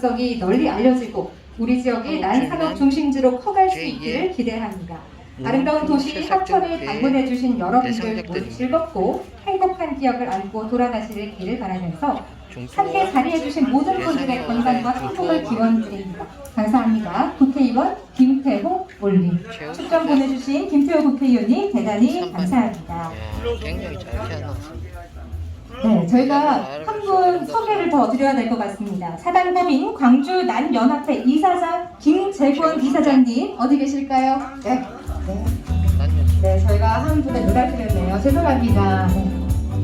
가능성이 널리 알려지고 우리 지역이 난산업 중심지로 커갈 수 제2의 있기를 기대합니다. 아름다운 도시 합천을 방문해 주신 여러분들 모두 즐겁고 행복한 기억을 안고 돌아가시길 길을 바라면서 함께 자리해 주신 모든 분들의 건강과 행복을 기원드립니다. 감사합니다. 국회의원 김태호 올림. 축전 보내주신 김태호 국회의원님 대단히 감사합니다. 야, 굉장히 잘 저희가 한 분 소개를 더 드려야 될 것 같습니다. 사단법인 광주 난연합회 이사장 김재권 이사장님 어디 계실까요? 네. 네. 네, 저희가 한 분을 놀아드렸네요. 죄송합니다. 네.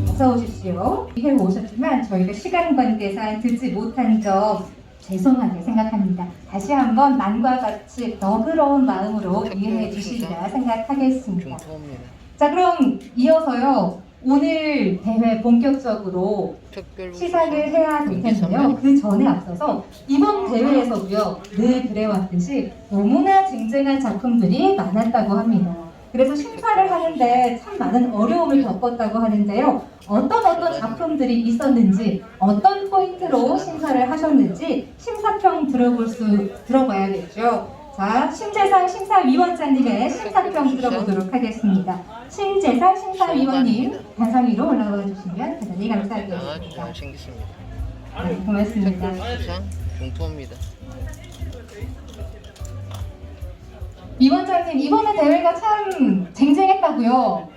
어서 오십시오. 해 오셨지만 저희가 시간 관계상 듣지 못한 점 죄송하게 생각합니다. 다시 한번 만과 같이 너그러운 마음으로 이해해 주시리라 생각하겠습니다. 자, 그럼 이어서요. 오늘 대회 본격적으로 시작을 해야 될 텐데요. 그 전에 앞서서 이번 대회에서도요, 늘 그래왔듯이 너무나 쟁쟁한 작품들이 많았다고 합니다. 그래서 심사를 하는데 참 많은 어려움을 겪었다고 하는데요. 어떤 어떤 작품들이 있었는지, 어떤 포인트로 심사를 하셨는지 심사평 들어볼 수, 들어봐야겠죠. 자, 심재상 심사위원장님의 심사평 들어보도록 하겠습니다. 심재상 심사위원님, 단상 위로 올라와 주시면 대단히 감사하겠습니다. 잘생겼습니다. 네, 고맙습니다. 수상 중토입니다. 위원장님, 이번에 대회가 참 쟁쟁했다고요?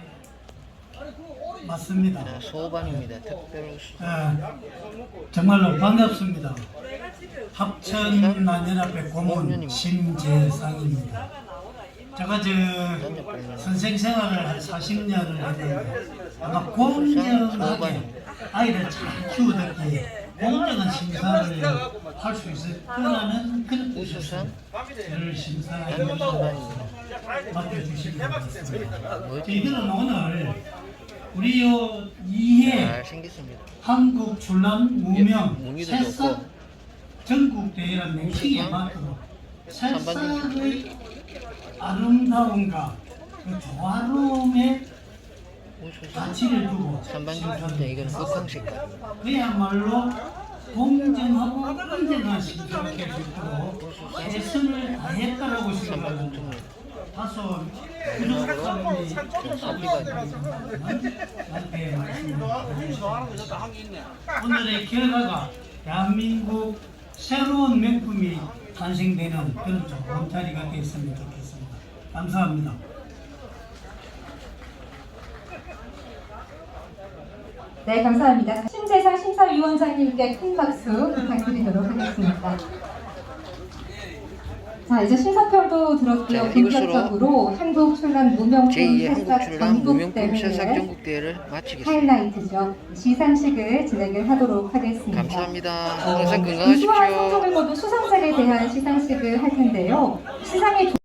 맞습니다. 자, 소반입니다. 특별. 예, 정말로 반갑습니다. 합천 난연합회 고문 심재상입니다. 제가 저 선생 생활을 한 40년을 했는데 아마 공정하게 아이를 잘 키우듯이 공정한 심사를 할 수 있을 거라는 그런 뜻에서 저를. 맡겨주시면 되겠습니다. 뭐지? 저희들은 오늘 우리 요 이해 잘생겼습니다. 한국 출란 무명 무늬도 새싹. 전국 대회란 명칭에. 맞도록. 새싹의 아름다움과 그 조화로움의 가치를 두고 이거는 흑황 색깔. 그야말로 공정하고 공정한 할수 있도록 최선을 다했다라고 생각합니다. 오늘의 결과가 대한민국 새로운 명품이 탄생되는 그런 좋은 자리가 됐으면 좋겠습니다. 감사합니다. 네, 감사합니다. 심재상 심사위원장님께 큰 박수 부탁드리도록 하겠습니다. 자, 이제 심사평도 들었고요. 자, 본격적으로 한국 출란 무명품 제2의 한국 출란 전국 무명품 새싹 대회의 전국 대회를 마치겠습니다. 하이라이트죠. 시상식을 진행을 하도록 하겠습니다. 감사합니다. 어, 항상 우수한 건강하십시오. 성적을 거둔 수상자에 대한 시상식을 할 텐데요. 시상의